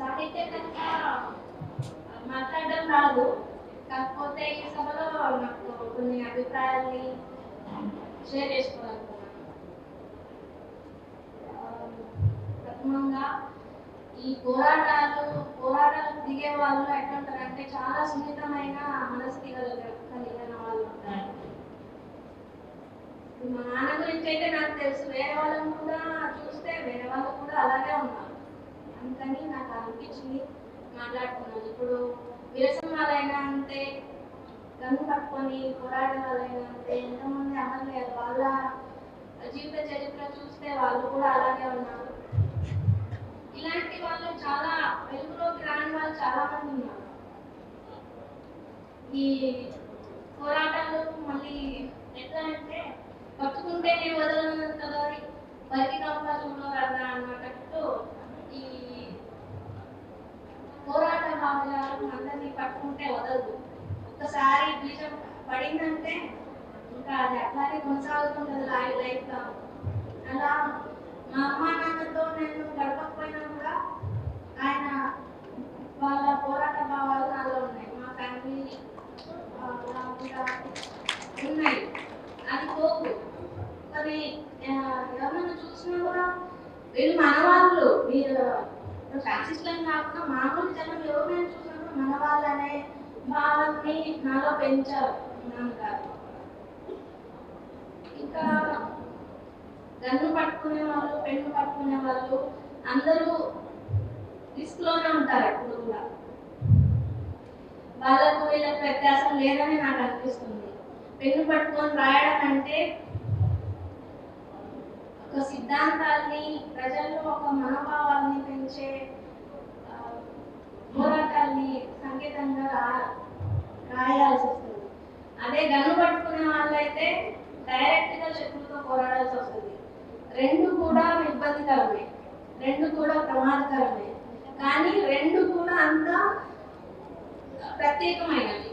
సాహిత్యకంగా మాట్లాడడం రాదు. కాకపోతే ఈ సభలో నాకు కొన్ని అభిప్రాయాల్ని షేర్ చేసుకోవాలనుకున్నాను ఈ పోరాటాలు పోరాటాలు దిగే వాళ్ళు ఎట్లుంటారంటే చాలా సున్నితమైన మనస్థితి కలిగిన వాళ్ళు ఉంటారు. మా నాన్న గురించి అయితే నాకు తెలుసు. వేరే వాళ్ళని కూడా చూస్తే వేరే వాళ్ళు కూడా అలాగే ఉన్నారు. అందుకని నాకు అనిపించింది మాట్లాడుతున్నాను ఇప్పుడు విరసనాలైనా అంతే గన్ను పట్టుకొని పోరాడే వాళ్ళైనా అంతే. ఎంతమంది అమరలేరు వాళ్ళ జీవిత చరిత్ర చూస్తే వాళ్ళు కూడా అలాగే ఉన్నారు. ఇలాంటి వాళ్ళు చాలా వెలుగులోకి రాని వాళ్ళు చాలా మంది ఉన్నారు. ఈ పోరాటాలు మళ్ళీ ఎట్లా అంటే పట్టుకుంటే వదలను కదా బయటికి అవకాశంలో కదా అన్నమాట ఈ పోరాట భావజాలం అందరినీ పట్టుకుంటే వదలదు. ఒక్కసారి బీజం పడిందంటే ఇంకా అది అట్లాగే కొనసాగుతుంటుంది లైఫ్ లైఫ్ అలా మా అమ్మ నాన్నతో నేను గడపకపోయినా కూడా ఆయన వాళ్ళ పోరాట భావాలు నాలో ఉన్నాయి. మా ఫ్యామిలీ ఉన్నాయి. అది పోకు. కానీ ఆ, ఎవరన్నా చూసినా కూడా వీళ్ళు మనవాళ్ళు వీళ్ళు. లైన్ కాకుండా మామూలు జనం ఎవరు నేను చూసినప్పుడు మన వాళ్ళనే భావాన్ని నాలో పెంచారు నాన్నగారు ఇంకా గన్ను పట్టుకునే వాళ్ళు పెన్ను పట్టుకునే వాళ్ళు అందరూ రిస్క్లోనే ఉంటారు ఎప్పుడు కూడా. వాళ్ళకు వీళ్ళకు వ్యత్యాసం లేదని నాకు అనిపిస్తుంది. పెన్ను పట్టుకొని రాయడం అంటే ఒక సిద్ధాంతాల్ని ప్రజల్లో ఒక మనోభావాల్ని పెంచే అంకితంగా రాయాల్సి వస్తుంది. అదే గన్ను పట్టుకునే వాళ్ళైతే డైరెక్ట్గా శత్రువుతో పోరాడాల్సి వస్తుంది. రెండు కూడా ఇబ్బందికరమే. రెండు కూడా ప్రమాదకరమే. కానీ రెండు కూడా అంత ప్రత్యేకమైనవి.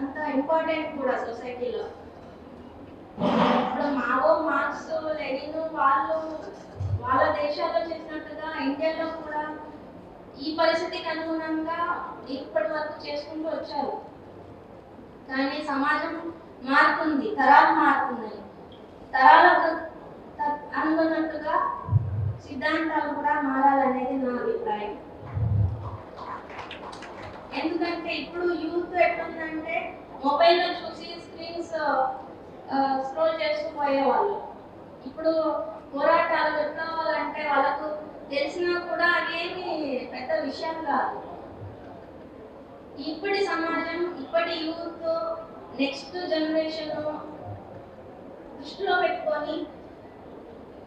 అంత ఇంపార్టెంట్ కూడా సొసైటీలో. ఇప్పుడు మావో మార్క్స్ లెనిన్ వాళ్ళు వాళ్ళ దేశాల్లో చేసినట్టుగా ఇండియాలో కూడా ఈ పరిస్థితికి అనుగుణంగా ఇప్పటి వరకు చేసుకుంటూ వచ్చారు. కానీ సమాజం మారుతుంది తరాలు మారుతున్నాయి. తరాలకు అనుగుణట్టుగా సిద్ధాంతాలు కూడా మారాలనేది నా అభిప్రాయం. ఎందుకంటే ఇప్పుడు యూత్ ఎట్లుందంటే మొబైల్లో చూసి స్క్రీన్స్ స్క్రోల్ చేస్తూ పోయేవాళ్ళు. ఇప్పుడు పోరాటాలు ఎట్లా వాళ్ళకు తెలిసినా కూడా అదేమి పెద్ద విషయం కాదు. ఇప్పటి సమాజం ఇప్పటి యూత్ నెక్స్ట్ జనరేషన్ దృష్టిలో పెట్టుకొని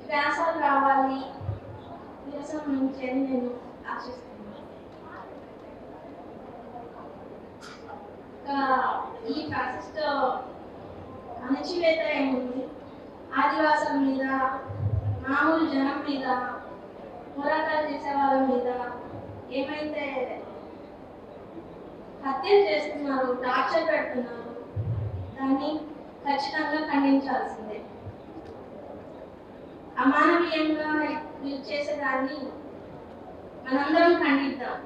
వ్యాసాలు రావాలి వ్యాసం నుంచి నేను ఆశిస్తున్నాను. ఈ ఫాసిస్ట్ అణచివేత ఏముంది? ఆదివాసం మీద మామూలు జనం మీద పోరాటాలు చేసే వాళ్ళ మీద ఏమైతే హత్యలు చేస్తున్నారు టార్చర్ పెడుతున్నారు దాన్ని ఖచ్చితంగా ఖండించాల్సిందే. అమానవీయంగా యూజ్ చేసేదాన్ని మనందరం ఖండిద్దాం.